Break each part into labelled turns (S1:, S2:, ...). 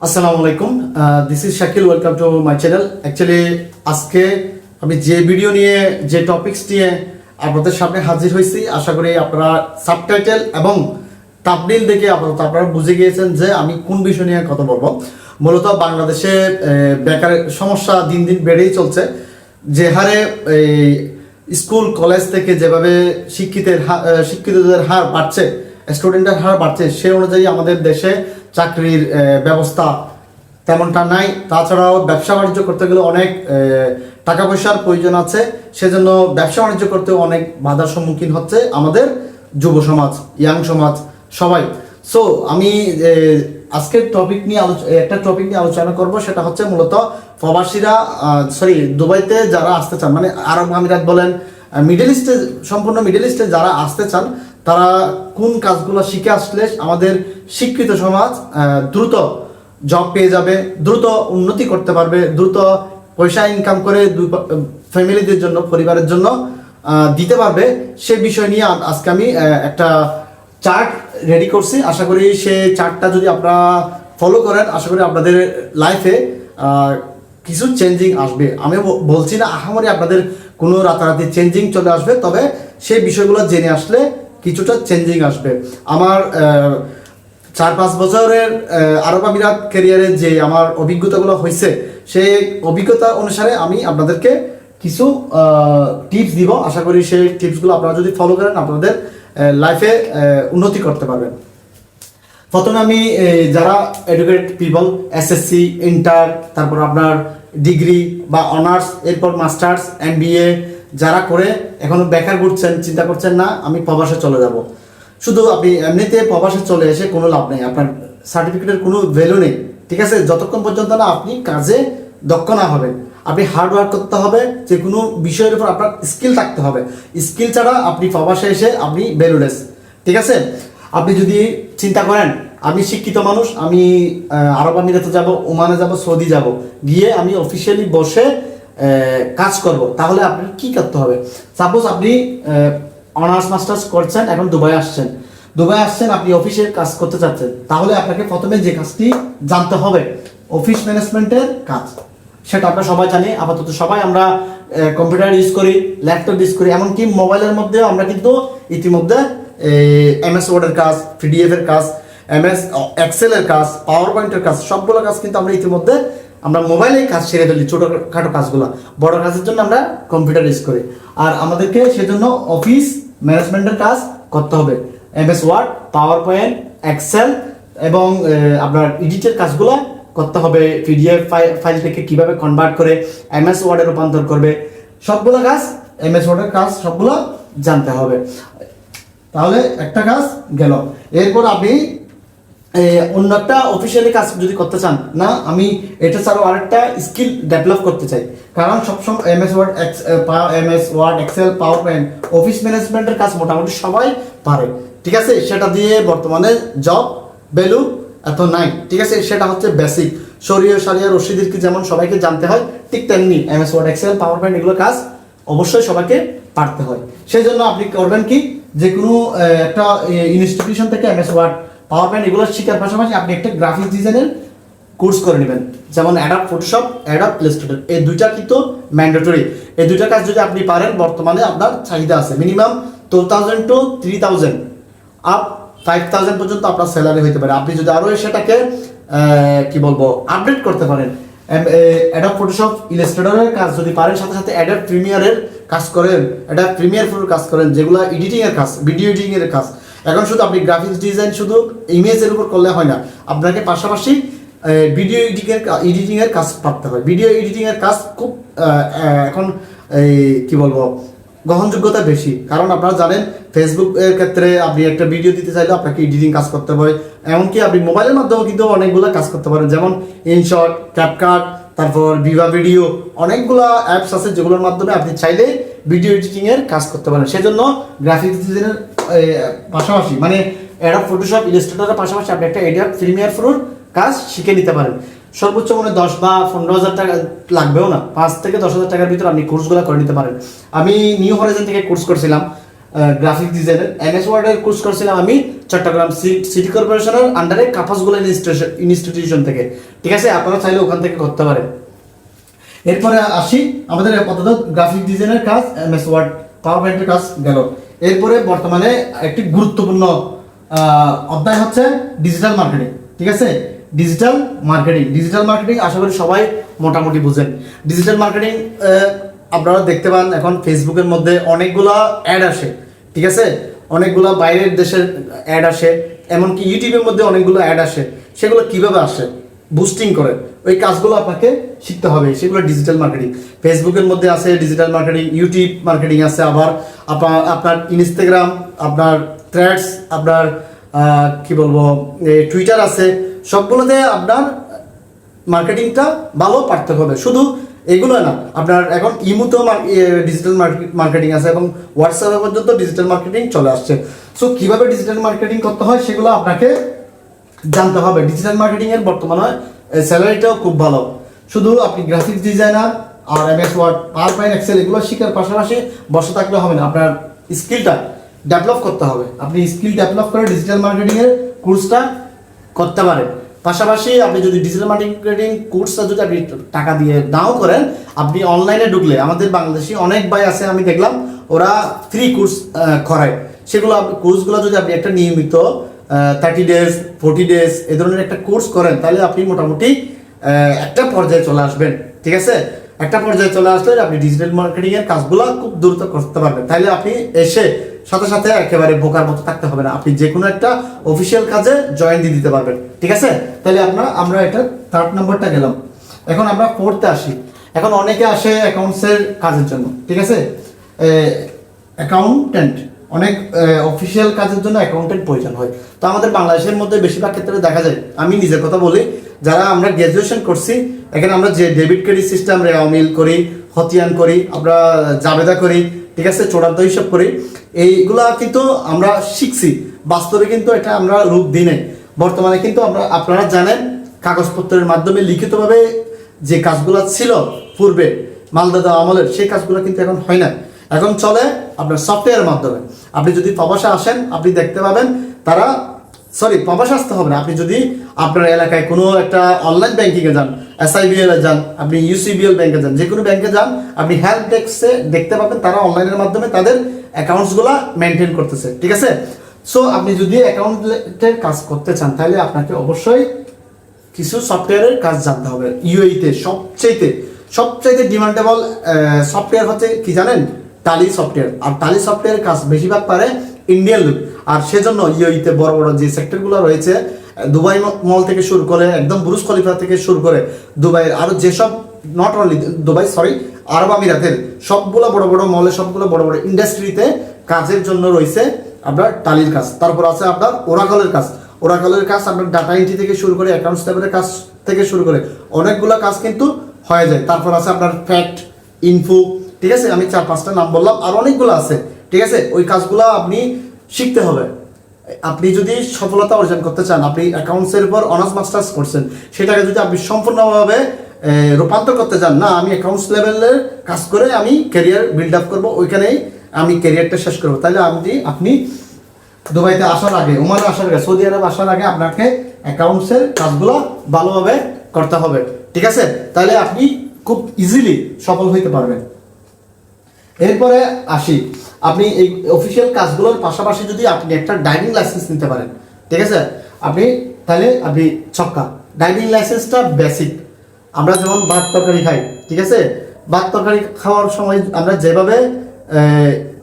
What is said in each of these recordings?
S1: আসসালামু আলাইকুম। This is Shakil welcome to my channel actually আজকে আমি যে ভিডিও নিয়ে যে টপিকস নিয়ে আপনাদের সামনে হাজির হয়েছি আশা করি আপনারা সাবটাইটেল এবং তাবলিল দেখে আপাতত আপনারা বুঝে গিয়েছেন যে আমি কোন বিষয় নিয়ে কথা বলব। মূলত বাংলাদেশে আহ, বেকারের সমস্যা দিন দিন বেড়েই চলছে। যে হারে এই স্কুল কলেজ থেকে যেভাবে শিক্ষিতের শিক্ষিতদের হার বাড়ছে স্টুডেন্টের হার বাড়ছে সে অনুযায়ী আমাদের দেশে চাকরির ব্যবস্থা তেমনটা নাই। তাছাড়াও ব্যবসা বাণিজ্য করতে গেলে অনেক টাকা পয়সার প্রয়োজন আছে। সেজন্য ব্যবসা বাণিজ্য করতেও অনেক বাধার সম্মুখীন হচ্ছে আমাদের যুব সমাজ, ইয়াং সমাজ সবাই। সো আমি আজকের টপিক নিয়ে একটা টপিক নিয়ে আলোচনা করব। সেটা হচ্ছে মূলত প্রবাসীরা সরি দুবাইতে যারা আসতে চান মানে আরব আমিরাত বলেন মিডল ইস্টে, সম্পূর্ণ মিডল ইস্টে যারা আসতে চান তারা কোন কাজগুলো শিখে আসলে আমাদের শিক্ষিত সমাজ দ্রুত জব পেয়ে যাবে, দ্রুত উন্নতি করতে পারবে, দ্রুত পয়সা ইনকাম করে ফ্যামিলিদের জন্য, পরিবারের জন্য দিতে পারবে। সে বিষয় নিয়ে আজকে আমি একটা চার্ট রেডি করছি। আশা করি সে চার্টটা যদি আপনারা ফলো করেন, আশা করি আপনাদের লাইফে কিছু চেঞ্জিং আসবে। আমি বলছি না, আহামরি আপনাদের কোনো রাতারাতি চেঞ্জিং চলে আসবে, তবে সেই বিষয়গুলো জেনে আসলে কিছুটা চেঞ্জিং আসবে। আমার চার পাঁচ বছরের আরব আমিরাত ক্যারিয়ারে যে আমার অভিজ্ঞতাগুলো হয়েছে, সেই অভিজ্ঞতা অনুসারে আমি আপনাদেরকে কিছু টিপস দিব। আশা করি সেই টিপসগুলো আপনারা যদি ফলো করেন, আপনাদের লাইফে উন্নতি করতে পারবেন। প্রথমে আমি যারা এডুকেট পিপল এসএসসি ইন্টার তারপর আপনার ডিগ্রি বা অনার্স এরপর মাস্টার্স এমবিএ যারা করে এখনও বেকার ঘুরছেন, চিন্তা করছেন না, আমি প্রবাসে চলে যাব। শুধু আপনি এমনিতে প্রবাসে চলে এসে কোনো লাভ নেই, আপনার সার্টিফিকেটের কোনো ভ্যালু নেই, ঠিক আছে? যতক্ষণ পর্যন্ত না আপনি কাজে দক্ষ না হবেন, আপনি হার্ড ওয়ার্ক করতে হবে, যে কোনো বিষয়ের উপর আপনার স্কিল থাকতে হবে। স্কিল ছাড়া আপনি প্রবাসে এসে আপনি ভ্যালুলেস ঠিক আছে? আপনি যদি চিন্তা করেন, আমি শিক্ষিত মানুষ, আমি আরব আমিরাতে যাব, ওমানে যাব, সৌদি যাব, গিয়ে আমি অফিসিয়ালি বসে কাজ করব। তাহলে আপনার কি করতে হবে? সাপোজ আপনি অনার্স, মাস্টার্স করছেন, এখন দুবাই আসছেন। দুবাই আসছেন, আপনি অফিসের কাজ করতে চাচ্ছেন। তাহলে আপনাকে প্রথমে যে কাজটি জানতে হবে, অফিস ম্যানেজমেন্টের কাজ। সেটা আমরা সবাই জানি, আপাতত সবাই আমরা কম্পিউটার ইউজ করি, ল্যাপটপ ইউজ করি, এমনকি মোবাইলের মধ্যেও আমরা কিন্তু ইতিমধ্যে এম এস ওয়ার্ডের কাজ পিডিএফ এর কাজ এম এস এক্সেল এর কাজ পাওয়ার পয়েন্টের কাজ, সবগুলো কাজ কিন্তু আমরা ইতিমধ্যে আমরা মোবাইলেই কাজ সেরে ফেলি ছোটোখাটো কাজগুলো, বড় কাজের জন্য আমরা কম্পিউটার ইউজ করি। আর আমাদেরকে সেজন্য অফিস ম্যানেজমেন্টের কাজ করতে হবে। M S Word PowerPoint Excel এবং আপনার এডিটের কাজগুলো করতে হবে। পিডিএফ ফাইল থেকে কীভাবে কনভার্ট করে এম এস ওয়ার্ডে রূপান্তর করবে, সবগুলো কাজ এম এস ওয়ার্ডের কাজ সবগুলো জানতে হবে। তাহলে একটা কাজ গেল। এরপর আপনি অন্য একটা অফিসিয়ালি কাজ যদি করতে চান, না, আমি এটা ছাড়াও আরেকটা স্কিল ডেভেলপ করতে চাই। কারণ সবসময় M S Word M S Word Excel PowerPoint Office ম্যানেজমেন্টের কাজ মোটামুটি সবাই পারে। ঠিক আছে? সেটা দিয়ে বর্তমানে জব ভ্যালু এত নাই। ঠিক আছে? সেটা হচ্ছে বেসিক সরিয়ে সারিয়া রশিদিরকে যেমন সবাইকে জানতে হয়, ঠিক তেমনি M S Word Excel PowerPoint এগুলো কাজ অবশ্যই সবাইকে পারতে হয়। সেই জন্য আপনি করবেন কি? যে কোনো একটা ইনস্টিটিউশন থেকে M S Word PowerPoint এগুলো শেখার পাশাপাশি আপনি একটা গ্রাফিক্স ডিজাইনের কোর্স করে নেবেন। যেমন অ্যাডাপ ফটোশপ অ্যাডাপ ইলাস্ট্রেটর এই দুইটা কিন্তু ম্যান্ডেটরি এই দুইটা কাজ যদি আপনি পারেন, বর্তমানে আপনার চাহিদা আছে। Minimum two thousand two three thousand up five thousand পর্যন্ত আপনার স্যালারি হতে পারে। আপনি যদি আরও সেটাকে কি বলব আপডেট করতে পারেন অ্যাডাপ ফটোশপ ইলাস্ট্রেটরের কাজ যদি পারেন, সাথে সাথে অ্যাডাপ প্রিমিয়ারের কাজ করেন। অ্যাডাপ প্রিমিয়ার প্রোর কাজ করেন, যেগুলো এডিটিংয়ের কাজ ভিডিও এডিটিং এর কাজ। এখন শুধু আপনি গ্রাফিক্স ডিজাইন শুধু ইমেজের উপর করলে হয় না, আপনাকে পাশাপাশি ভিডিও এডিটিংয়ের এডিটিংয়ের কাজ পারতে হয়। ভিডিও এডিটিংয়ের কাজ খুব এখন এই কি বলব, গ্রহণযোগ্যতা বেশি। কারণ আপনারা জানেন ফেসবুক এর ক্ষেত্রে আপনি একটা ভিডিও দিতে চাইলে আপনাকে এডিটিং কাজ করতে হবে এমনকি আপনি মোবাইলের মাধ্যমে কিন্তু অনেকগুলো কাজ করতে পারেন। যেমন ইনশট ক্যাপকাট তারপর ভিভা ভিডিও অনেকগুলো অ্যাপস আছে যেগুলোর মাধ্যমে আপনি চাইলে ভিডিও এডিটিংয়ের কাজ করতে পারেন। সেজন্য গ্রাফিক্স ডিজাইনের পাশাপাশি মানে অ্যাডাপ ফটোশপ ইলাস্ট্রেটরের পাশাপাশি আপনি একটা এডিয়াপ প্রিমিয়ার প্রোর কাজ শিখে নিতে পারেন। সর্বোচ্চ মানে দশ বা পনেরো হাজার টাকা লাগবেও না, পাঁচ থেকে দশ হাজার টাকার ভিতরে আপনি কোর্সগুলো করে নিতে পারেন। আমি নিউ হরাইজন থেকে কোর্স করছিলাম গ্রাফিক ডিজাইনের এমএস ওয়ার্ডের কোর্স করছিলাম আমি চট্টগ্রাম সিটি কর্পোরেশনের আন্ডারে কাপাসগুলো ইনস্টিটিউশন থেকে। ঠিক আছে? আপনারা চাইলে ওখান থেকে করতে পারেন। এরপরে আসি, আমাদের আপাতত গ্রাফিক ডিজাইনের কাজ এম এস ওয়ার্ড পাওয়ার পয়েন্টের কাজ গেল। এরপরে বর্তমানে একটি গুরুত্বপূর্ণ অধ্যায় হচ্ছে ডিজিটাল মার্কেটিং ঠিক আছে? ডিজিটাল মার্কেটিং ডিজিটাল মার্কেটিং আশা করি সবাই মোটামুটি বুঝেন। ডিজিটাল মার্কেটিং আপনারা দেখতে পান, এখন ফেসবুকের মধ্যে অনেকগুলো অ্যাড আসে, ঠিক আছে? অনেকগুলা বাইরের দেশের অ্যাড আসে, এমনকি ইউটিউবের মধ্যে অনেকগুলো অ্যাড আসে। সেগুলো কীভাবে আসে? বুস্টিং করে। ওই কাজগুলো আপনাকে শিখতে হবে। সেগুলো ডিজিটাল মার্কেটিং ফেসবুকের মধ্যে আছে ডিজিটাল মার্কেটিং ইউটিউব মার্কেটিং আছে আবার আপনার আপনার ইনস্টাগ্রাম আপনার থ্রেডস আপনার কি বলব টুইটার আছে। সবগুলোতে আপনার মার্কেটিংটা ভালো পারতে হবে। শুধু এগুলো না, আপনার এখন ইমুতেও ডিজিটাল মার্কেটিং আছে এবং হোয়াটসঅ্যাপে পর্যন্ত ডিজিটাল মার্কেটিং চলে আসছে। সো কীভাবে ডিজিটাল মার্কেটিং করতে হয় সেগুলো আপনাকে জানতে হবে ডিজিটাল মার্কেটিং এর বর্তমানে স্যালারিটাও খুব ভালো। শুধু আপনি গ্রাফিক্স ডিজাইনার আর M S Word PowerPoint Excel এগুলো শেখার পাশাপাশি বসে থাকলে হবে না। আপনার স্কিলটা ডেভেলপ করতে হবে। আপনি স্কিল ডেভেলপ করে ডিজিটাল মার্কেটিং এর কোর্সটা করতে পারেন। পাশাপাশি আপনি যদি ডিজিটাল মার্কেটিং কোর্সটা যদি আপনি টাকা দিয়ে নাও করেন, আপনি অনলাইনে ঢুকলে, আমাদের বাংলাদেশি অনেক ভাই আছে, আমি দেখলাম, ওরা ফ্রি কোর্স করায়। সেগুলো কোর্সগুলো যদি আপনি একটা নিয়মিত থার্টি ডেজ ফোর্টি ডেজ এ ধরনের একটা কোর্স করেন, তাহলে আপনি মোটামুটি একটা পর্যায়ে চলে আসবেন, ঠিক আছে? একটা পর্যায়ে চলে আসলে আপনি ডিজিটাল মার্কেটিং এর কাজগুলো খুব দ্রুত করতে পারবেন। তাহলে আপনি এসে সাথে সাথে একেবারে বোকার মতো থাকতে হবে না। আপনি যে কোনো একটা অফিসিয়াল কাজে জয়েন দিয়ে দিতে পারবেন, ঠিক আছে? তাহলে আপনার, আমরা এটা থার্ড নম্বরটা গেলাম। এখন আমরা ফোর্থে আসি। এখন অনেকে আসে অ্যাকাউন্টসের কাজের জন্য, ঠিক আছে? অ্যাকাউন্টেন্ট অনেক অফিসিয়াল কাজের জন্য অ্যাকাউন্টেন্ট প্রয়োজন হয়। তো আমাদের বাংলাদেশের মধ্যে বেশিরভাগ ক্ষেত্রে দেখা যায়, আমি নিজের কথা বলি, যারা আমরা গ্র্যাজুয়েশন করছি, এখানে আমরা যে ডেবিট ক্রেডিট সিস্টেম রেওয়ামিল করি, হতিয়ান করি, আমরা জাবেদা করি, ঠিক আছে, চূড়ান্ত হিসাব করি, এইগুলা কিন্তু আমরা শিখছি। বাস্তবে কিন্তু এটা আমরা রূপ দিই নাই। বর্তমানে কিন্তু আমরা, আপনারা জানেন, কাগজপত্রের মাধ্যমে লিখিতভাবে যে কাজগুলো ছিল পূর্বে, মালদাদা আমলের, সেই কাজগুলো কিন্তু এখন হয় না এখন চলে আপনার সফটওয়্যারের মাধ্যমে। আপনি যদি প্রবাসে আসেন, আপনি দেখতে পাবেন তারা সরি প্রবাসে আসতে হবে না। আপনি যদি আপনার এলাকায় কোনো একটা অনলাইন ব্যাংকিংয়ে যান এসআইবিএল এ যান, আপনি ইউসিবিএল ব্যাংকে যান, যে কোনো ব্যাংকে যান, আপনি হেল্প ডেস্কে দেখতে পাবেন তারা অনলাইনের মাধ্যমে তাদের অ্যাকাউন্টসগুলো মেনটেন করতেছে। ঠিক আছে? সো আপনি যদি অ্যাকাউন্টের কাজ করতে চান, তাহলে আপনাকে অবশ্যই কিছু সফটওয়্যারের কাজ জানতে হবে। ইউএইতে সবচাইতে সবচাইতে ডিমান্ডেবল সফটওয়্যার হচ্ছে কি জানেন? টালি সফটওয়্যার আর টালি সফটওয়্যারের কাজ বেশিরভাগ পারে ইন্ডিয়ান লোক আর সেজন্য ইউএইতে বড় বড় যে সেক্টরগুলো রয়েছে, দুবাই মল থেকে শুরু করে, একদম বুরুজ খলিফা থেকে শুরু করে দুবাইয়ের আরও যেসব নট অনলি দুবাই সরি আরব আমিরাতের সবগুলো বড় বড় মলে সবগুলো বড় বড় ইন্ডাস্ট্রিতে কাজের জন্য রয়েছে আপনার টালির কাজ। তারপর আছে আপনার ওরাকলের কাজ। ওরাকলের কাজ আপনার ডাটা এন্ট্রি থেকে শুরু করে অ্যাকাউন্টস লেভেলের কাজ থেকে শুরু করে, অনেকগুলো কাজ কিন্তু হয়ে যায়। তারপর আছে আপনার ফ্যাক্ট ইনফো ঠিক আছে? আমি চার পাঁচটা নাম বললাম, আর অনেকগুলো আছে, ঠিক আছে? ওই কাজগুলো আপনি শিখতে হবে। আপনি যদি সফলতা অর্জন করতে চান, আপনি অ্যাকাউন্টসের উপর অনার্স মাস্টার্স করছেন, সেটাকে যদি আপনি সম্পূর্ণভাবে রূপান্তর করতে চান, না, আমি অ্যাকাউন্টস লেভেলের কাজ করে আমি ক্যারিয়ার বিল্ড আপ করব, ওইখানেই আমি ক্যারিয়ারটা শেষ করব। তাহলে আপনি আপনি দুবাইতে আসার আগে, ওমানে আসার আগে, সৌদি আরব আসার আগে আপনাকে অ্যাকাউন্টসের কাজগুলো ভালোভাবে করতে হবে, ঠিক আছে? তাহলে আপনি খুব ইজিলি সফল হইতে পারবেন। এরপরে আসি। আপনি এই অফিসিয়াল কাজগুলোর পাশাপাশি যদি আপনি একটা ড্রাইভিং লাইসেন্স নিতে পারেন, ঠিক আছে? আপনি তাহলে আপনি ছক্কা। ড্রাইভিং লাইসেন্সটা বেসিক আমরা যেমন ভাত, তরকারি খাই, ঠিক আছে? ভাত, তরকারি খাওয়ার সময় আমরা যেভাবে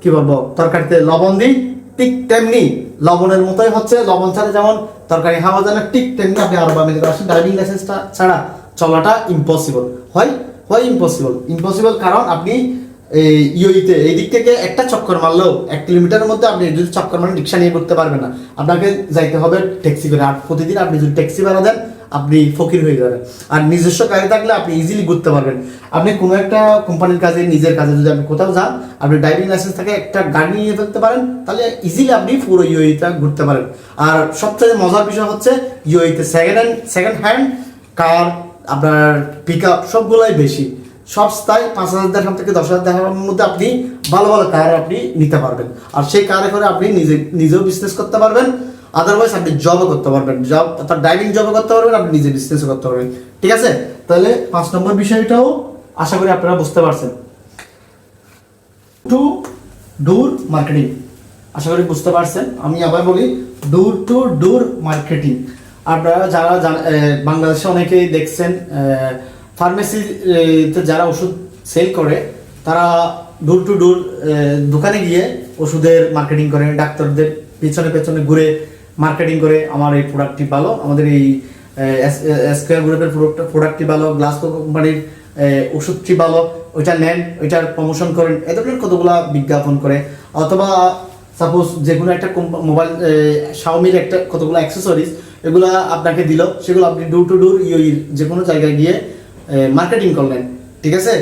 S1: কি বলব, তরকারিতে লবণ দিই, ঠিক তেমনি লবণের মতোই হচ্ছে। লবণ ছাড়া যেমন তরকারি খাওয়া যায় না, ঠিক তেমনি আপনি আরব আমিরাতে আসেন। ড্রাইভিং লাইসেন্সটা ছাড়া চলাটা ইম্পসিবল হয় হয় ইম্পসিবল ইম্পসিবল কারণ আপনি এই ইউইতে এই দিক থেকে একটা চক্কর মারলেও এক কিলোমিটারের মধ্যে আপনি যদি চক্কর মারেন, রিক্সা নিয়ে করতে পারবেন না। আপনাকে যাইতে হবে ট্যাক্সি করে। আর প্রতিদিন আপনি যদি ট্যাক্সি ভাড়া দেন, আপনি ফকির হয়ে যাবেন। আর নিজস্ব কাজে থাকলে আপনি ইজিলি ঘুরতে পারবেন। আপনি কোনো একটা কোম্পানির কাজে, নিজের কাজে যদি আপনি কোথাও যান, আপনি ড্রাইভিং লাইসেন্স থাকে, একটা গাড়ি নিয়ে ফেলতে পারেন, তাহলে ইজিলি আপনি পুরো ইউইটা ঘুরতে পারেন। আর সবচেয়ে মজার বিষয় হচ্ছে ইউইতে second hand second hand car আপনার পিক আপ সবগুলাই বেশি। সস্তায় পাঁচ হাজার দেড়হাম থেকে দশ হাজার দেড়হামের মধ্যে আপনি ভালো ভালো কার আপনি নিতে পারবেন। আর সেই কারে করে আপনি নিজে, নিজেও বিজনেস করতে পারবেন। আদারওয়াইজ আপনি জবও করতে পারবেন। জব অর্থাৎ ড্রাইভিং জবও করতে পারবেন, আপনি নিজে বিজনেসও করতে পারবেন। ঠিক আছে? তাহলে পাঁচ নম্বর বিষয়টাও আশা করি আপনারা বুঝতে পারছেন। Two ডুর marketing. আশা করি বুঝতে পারছেন। আমি আবার বলি, ডুর টু ডুর মার্কেটিং। আপনারা যারা বাংলাদেশে অনেকেই দেখছেন ফার্মেসিতে যারা ওষুধ সেল করে, তারা ডোর টু ডোর দোকানে গিয়ে ওষুধের মার্কেটিং করে, ডাক্তারদের পেছনে পেছনে ঘুরে মার্কেটিং করে, আমার এই প্রোডাক্টটি ভালো, আমাদের এই স্কোয়ার গ্রুপের প্রোডাক্টটি ভালো গ্লাসকো কোম্পানির ওষুধটি ভালো, ওইটা নেন, ওইটার প্রমোশন করেন। এ ধরনের কতগুলা বিজ্ঞাপন করে। অথবা সাপোজ যে কোনো একটা মোবাইল শাওমির একটা কতগুলো অ্যাক্সেসরিজ এগুলো আপনাকে দিল, সেগুলো আপনি ডোর টু ডোর ইয়ে যে কোনো জায়গায় গিয়ে মার্কেটিং করলেন, ঠিক আছে?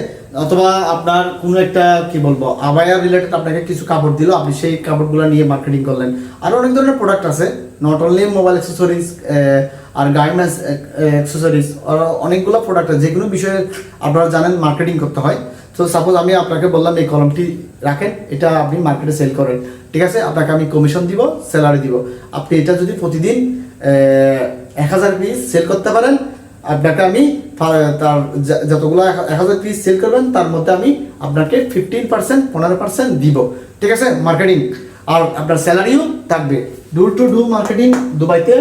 S1: অথবা আপনার কোনো একটা, কি বলব আবায়া রিলেটেড আপনাকে কিছু কাপড় দিল, আপনি সেই কাপড়গুলো নিয়ে মার্কেটিং করলেন। আরও অনেক ধরনের প্রোডাক্ট আছে নট অনলি মোবাইল অ্যাক্সেসরিজ আর গার্মেন্টস অ্যাক্সেসরিজ অনেকগুলো প্রোডাক্ট আছে যে কোনো বিষয়ে আপনারা জানেন মার্কেটিং করতে হয়। তো সাপোজ আমি আপনাকে বললাম, এই কলমটি রাখেন, এটা আপনি মার্কেটে সেল করেন। ঠিক আছে? আপনাকে আমি কমিশন দিব স্যালারি দিব। আপনি এটা যদি প্রতিদিন এক হাজার পিস সেল করতে পারেন আপনাকে আমি তার যতগুলো এক হাজার পিস সেল করবেন, তার মধ্যে আমি আপনাকে ফিফটিন পার্সেন্ট পনেরো পার্সেন্ট দিব। ঠিক আছে? মার্কেটিং আর আপনার স্যালারিও থাকবে। ডোর টু ডু মার্কেটিং দুবাইতে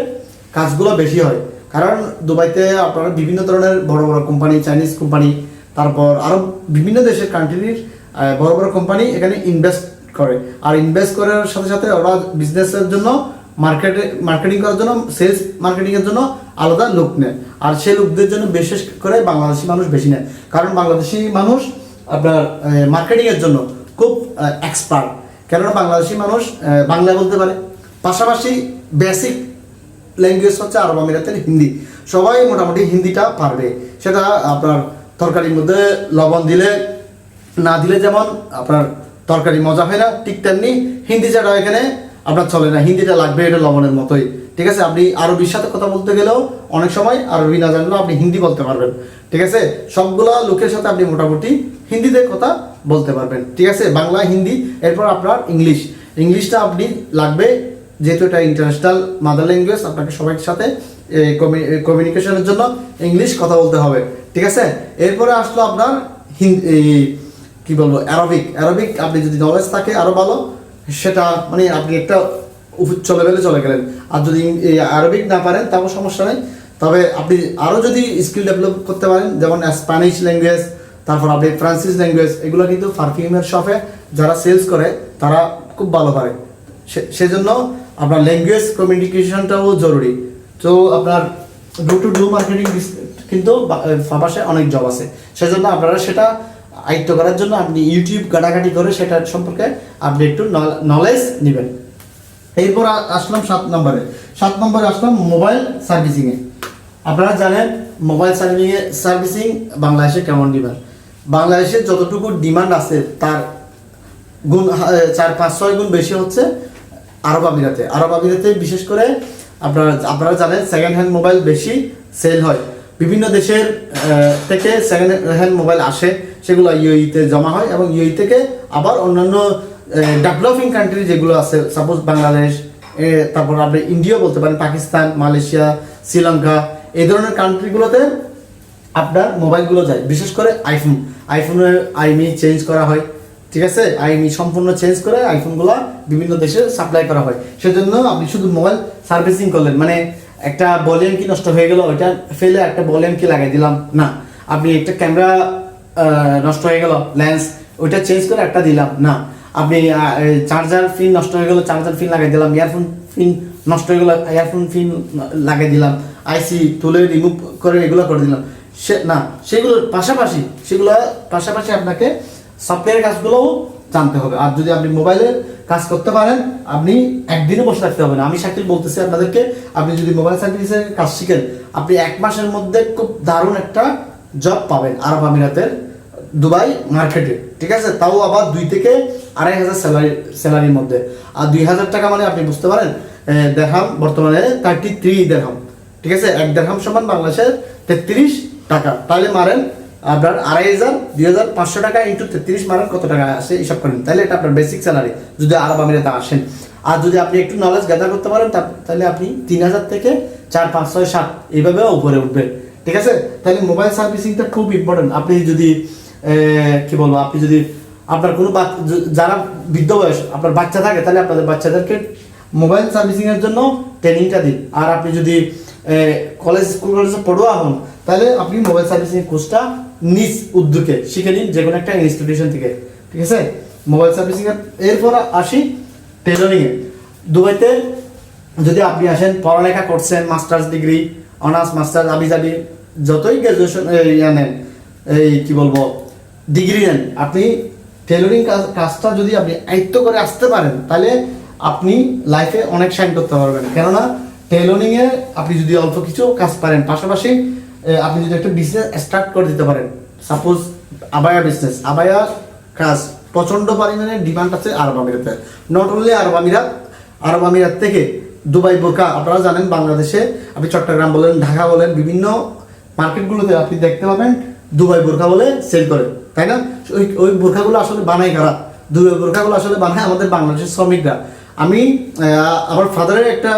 S1: কাজগুলো বেশি হয়। কারণ দুবাইতে আপনারা বিভিন্ন ধরনের বড় বড় কোম্পানি চাইনিজ কোম্পানি তারপর আরও বিভিন্ন দেশের কান্ট্রির বড় বড় কোম্পানি এখানে ইনভেস্ট করে। আর ইনভেস্ট করার সাথে সাথে ওরা বিজনেসের জন্য মার্কেটে মার্কেটিং করার জন্য সেলস মার্কেটিংয়ের জন্য আলাদা লোক নেয়। আর সেই লোকদের জন্য বিশেষ করে বাংলাদেশি মানুষ বেশি নেয়। কারণ বাংলাদেশি মানুষ আপনার মার্কেটিংয়ের জন্য খুব এক্সপার্ট কেননা বাংলাদেশি মানুষ বাংলা বলতে পারে। পাশাপাশি বেসিক ল্যাঙ্গুয়েজ হচ্ছে আরব আমিরাতের হিন্দি। সবাই মোটামুটি হিন্দিটা পারবে। সেটা আপনার তরকারির মধ্যে লবণ দিলে, না দিলে যেমন আপনার তরকারি মজা হয় না, ঠিক তেমনি হিন্দি ছাড়া এখানে আপনার চলে না, হিন্দিটা লাগবে, এটা লবণের মতোই। ঠিক আছে? আপনি আরবির সাথে কথা বলতে গেলেও অনেক সময় আরবি না জানলেও আপনি হিন্দি বলতে পারবেন। ঠিক আছে? সবগুলা লোকের সাথে আপনি মোটামুটি হিন্দিতে কথা বলতে পারবেন। ঠিক আছে? বাংলা, হিন্দি, এরপর আপনার ইংলিশ। ইংলিশটা আপনি লাগবে, যেহেতু এটা ইন্টারন্যাশনাল মাদার ল্যাঙ্গুয়েজ আপনাকে সবার সাথে কমিউনিকেশনের জন্য ইংলিশ কথা বলতে হবে। ঠিক আছে? এরপরে আসলো আপনার হিন্দি কি বলব অ্যারবিক অ্যারবিক আপনি যদি নলেজ থাকে, আরও ভালো। সেটা মানে আপনি একটা উচ্চ লেভেলে চলে গেলেন। আর যদি আরবিক না পারেন, তাও সমস্যা নেই। তবে আপনি আরও যদি স্কিল ডেভেলপ করতে পারেন, যেমন স্প্যানিশ ল্যাঙ্গুয়েজ তারপর আপনি ফ্রান্সিস ল্যাঙ্গুয়েজ এগুলো কিন্তু পারফিউমের শপে যারা সেলস করে, তারা খুব ভালো পারে। সেজন্য আপনার ল্যাঙ্গুয়েজ কমিউনিকেশনটাও জরুরি। তো আপনার ডু টু ডু মার্কেটিং কিন্তু ফাবাসে অনেক জব আছে। সেজন্য আপনারা সেটা আয়ত্ত করার জন্য আপনি ইউটিউব ঘাটাঘাটি করে সেটার সম্পর্কে আপনি একটু নলেজ নেবেন। এরপর আসলাম সাত নম্বরে। সাত নম্বরে আসলাম মোবাইল সার্ভিসিংয়ে আপনারা জানেন মোবাইল সার্ভিসিংয়ে সার্ভিসিং বাংলাদেশে কেমন ডিমান্ড বাংলাদেশে যতটুকু ডিমান্ড আছে তার গুণ চার, পাঁচ, ছয় গুণ বেশি হচ্ছে আরব আমিরাতে। আরব আমিরাতে বিশেষ করে আপনারা আপনারা জানেন সেকেন্ড হ্যান্ড মোবাইল বেশি সেল হয়। বিভিন্ন দেশের থেকে সেকেন্ড হ্যান্ড মোবাইল আসে। সেগুলো ইউইতে জমা হয় এবং ইউই থেকে আবার অন্যান্য ডেভেলপিং কান্ট্রি যেগুলো আছে সাপোজ বাংলাদেশ তারপর আপনি ইন্ডিয়া বলতে পারেন, পাকিস্তান, মালয়েশিয়া, শ্রীলঙ্কা, এই ধরনের কান্ট্রিগুলোতে আপনার মোবাইলগুলো যায়, বিশেষ করে আইফোন আইফোনের আইমি চেঞ্জ করা হয়, ঠিক আছে? আইমি সম্পূর্ণ চেঞ্জ করে আইফোনগুলো বিভিন্ন দেশে সাপ্লাই করা হয়। সেজন্য আপনি শুধু মোবাইল সার্ভিসিং করলেন মানে একটা ভলিউম কি নষ্ট হয়ে গেল, ওইটা ফেলে একটা ভলিউম কি লাগিয়ে দিলাম, না। আপনি একটা ক্যামেরা নষ্ট হয়ে গেল লেন্স ওইটা চেঞ্জ করে একটা দিলাম। না, আপনি চার্জার ফিন নষ্ট হয়ে গেল চার্জার ফিন লাগিয়ে দিলাম ইয়ারফোন ফিন নষ্ট হয়ে গেল ইয়ারফোন ফিন লাগিয়ে দিলাম আইসি তুলে রিমুভ করে এগুলো করে দিলাম। সে, না, সেগুলোর পাশাপাশি, সেগুলো পাশাপাশি আপনাকে সফটওয়্যার কাজগুলোও জানতে হবে। আর যদি আপনি মোবাইলে কাজ করতে পারেন, আপনি একদিনও বসে থাকতে হবে না। আমি শাকিল বলতেছি আপনাদেরকে, আপনি যদি মোবাইল সার্ভিসের কাজ শিখেন, আপনি এক মাসের মধ্যে খুব দারুণ একটা জব পাবেন আরব আমিরাতের দুবাই মার্কেটে, ঠিক আছে? তাও আবার দুই থেকে আড়াই হাজার স্যালারি স্যালারির মধ্যে। আর দুই হাজার টাকা মানে আপনি বুঝতে পারেন দেড়হাম বর্তমানে থার্টি থ্রি দেড়হাম ঠিক আছে? এক দেড়হাম সমান বাংলাদেশের তেত্রিশ টাকা। তাহলে মারেন আপনার আড়াই হাজার দুই হাজার পাঁচশো টাকা ইন্টু তেত্রিশ, মারেন কত টাকা আসে, হিসাব করেন। তাহলে এটা আপনার বেসিক স্যালারি যদি আরব আমিরাতে আসেন। আর যদি আপনি একটু নলেজ গ্যাদার করতে পারেন তাহলে আপনি তিন হাজার থেকে চার, পাঁচ, ছয়, সাত, এইভাবেও উপরে উঠবেন ঠিক আছে? তাহলে মোবাইল সার্ভিসিংটা খুব ইম্পর্টেন্ট আপনি যদি কি বলব, আপনি যদি আপনার কোনো যারা বৃদ্ধ বয়স, আপনার বাচ্চা থাকে, তাহলে আপনাদের বাচ্চাদেরকে মোবাইল সার্ভিসিং এর জন্য ট্রেনিংটা দিন। আর আপনি যদি কলেজ স্কুল কলেজে পড়ুয়া হন, তাহলে আপনি মোবাইল সার্ভিসিং কোর্সটা নিজ উদ্যোগে শিখে নিন, যে কোনো একটা ইনস্টিটিউশন থেকে। ঠিক আছে? মোবাইল সার্ভিসিং এর, এরপর আসি টেলরিং এ। দুবাইতে যদি আপনি আসেন, পড়ালেখা করছেন মাস্টার্স ডিগ্রি অনার্স, মাস্টার্স আবি যাবি যতই গ্রাজুয়েশন ইয়া নেন, এই, কি বলব ডিগ্রি নেন, আপনি টেলরিং কাজটা যদি আপনি আয়ত্ত করে আসতে পারেন, তাহলে আপনি লাইফে অনেক শাইন করতে পারবেন। কেননা টেলরিং এ আপনি যদি অল্প কিছু কাজ পারেন, পাশাপাশি আপনি যদি একটা বিজনেস স্টার্ট করে দিতে পারেন সাপোজ আবায়া বিজনেস আবায়া কাজ প্রচণ্ড পরিমাণে ডিমান্ড আছে আরব আমিরাতে। নট অনলি আরব আমিরাত আরব আমিরাত থেকে দুবাই, বোরকা, আপনারা জানেন বাংলাদেশে, আপনি চট্টগ্রাম বলেন, ঢাকা বলেন, বিভিন্ন মার্কেটগুলোতে আপনি দেখতে পাবেন দুবাই বোরকা বলে সেল করে, তাই না? ওই ওই বোরখাগুলো আসলে বানায় কারা? দুবাই বোরখাগুলো আসলে বানায় আমাদের বাংলাদেশের শ্রমিকরা। আমি আমার ফাদারের একটা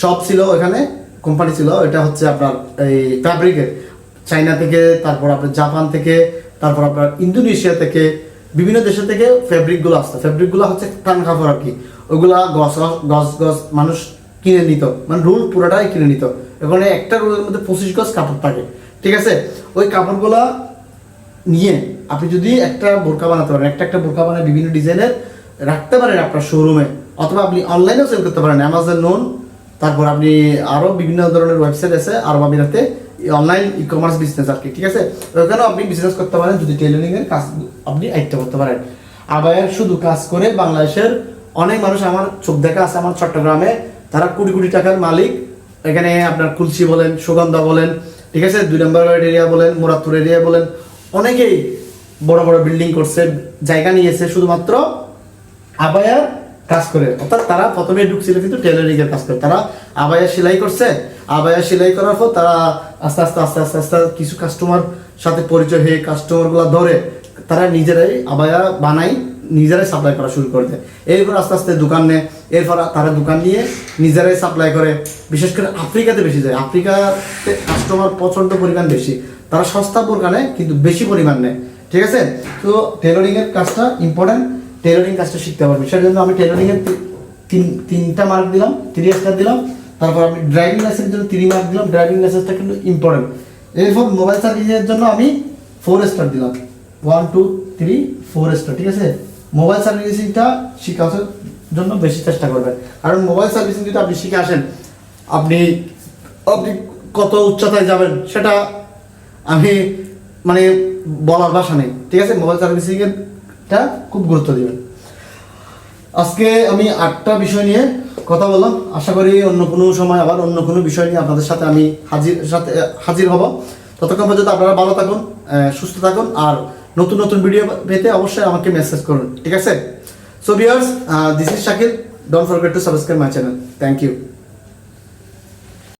S1: শপ ছিল ওখানে কোম্পানি ছিল, এটা হচ্ছে আপনার এই ফ্যাব্রিকের চাইনা থেকে, তারপর আপনার জাপান থেকে, তারপর আপনার ইন্দোনেশিয়া থেকে, বিভিন্ন দেশের থেকে ফেব্রিকগুলো আসতো। ফেব্রিকগুলো হচ্ছে টান কাপড় আর কি। ওইগুলা গস গস গস মানুষ কিনে নিত। মানে রুল পুরোটাই কিনে নিত। ওখানে একটা রুলের মধ্যে পঁচিশ গজ কাপড় থাকে। ঠিক আছে? ওই কাপড়গুলো নিয়ে আপনি যদি একটা বোরকা বানাতে পারেন, একটা একটা বোরকা বানায় বিভিন্ন ডিজাইনের রাখতে পারেন আপনার শোরুমে অথবা আপনি অনলাইনেও সেল করতে পারেন অ্যামাজন নোন তারপর আপনি আরও বিভিন্ন ধরনের ওয়েবসাইট আছে, আরব আমিরাতে অনলাইন ই কমার্স বিজনেস আর কি, ঠিক আছে? ওখানেও আপনি বিজনেস করতে পারেন, যদি টেলারিং এর কাজ আপনি আয়ত্ত করতে পারেন। আবার শুধু কাজ করে বাংলাদেশের অনেক মানুষ আমার চোখ দেখা আছে, আমার চট্টগ্রামে তারা কোটি কোটি টাকার মালিক। এখানে আপনার কুলসি বলেন, সুগন্ধা বলেন, ঠিক আছে? দুই নম্বর এরিয়া বলেন, মোরাদপুর এরিয়া বলেন। অনেকেই বড় বড় বিল্ডিং করছে, জায়গা নিয়েছে, শুধুমাত্র আবায়ার কাজ করে। অর্থাৎ তারা প্রথমে ঢুকছিল কিন্তু টেলারিং এর কাজ করে। তারা আবায়া সেলাই করছে। আবায়া সেলাই করার পর তারা আস্তে আস্তে আস্তে আস্তে আস্তে কিছু কাস্টমার সাথে পরিচয় হয়ে কাস্টমারগুলা ধরে, তারা নিজেরাই আবায়া বানাই নিজেরাই সাপ্লাই করা শুরু করে দেয়। এরপর আস্তে আস্তে দোকান নেয় এরপর তারা দোকান নিয়ে নিজেরাই সাপ্লাই করে। বিশেষ করে আফ্রিকাতে বেশি যায়। আফ্রিকাতে কাস্টমার প্রচণ্ড পরিমাণ বেশি। তারা সস্তা বোরকানে কিন্তু বেশি পরিমাণ নেয়। ঠিক আছে? তো টেলারিং এর কাজটা ইম্পর্টেন্ট টেলারিং কাজটা শিখতে পারবে সেটার জন্য আমি টেলারিং এর তি- তিন, তিনটা মার্ক দিলাম থ্রি স্টার দিলাম। তারপর আমি ড্রাইভিং লাইসেন্সের জন্য থ্রি মার্ক দিলাম। ড্রাইভিং লাইসেন্সটা কিন্তু ইম্পর্টেন্ট এরপর মোবাইল সার্ভিসের জন্য আমি ফোর স্টার দিলাম। One two three four star ঠিক আছে? মোবাইল সার্ভিসিংটা শেখার জন্য বেশি চেষ্টা করবেন। কারণ মোবাইল সার্ভিসিং যদি আপনি শিখে আসেন, আপনি আপনি কত উচ্চতায় যাবেন সেটা আমি মানে বলার ভাষা নেই। ঠিক আছে? মোবাইল সার্ভিসিং এরটা খুব গুরুত্ব দিবেন। আজকে আমি আটটা বিষয় নিয়ে কথা বললাম। আশা করি অন্য কোনো সময় আবার অন্য কোনো বিষয় নিয়ে আপনাদের সাথে আমি হাজির, সাথে, হাজির হব। ততক্ষণ পর্যন্ত আপনারা ভালো থাকুন সুস্থ থাকুন, আর নতুন নতুন ভিডিও পেতে অবশ্যই আমাকে মেসেজ করুন, ঠিক আছে? So viewers this is Shakil don't forget to subscribe my channel thank you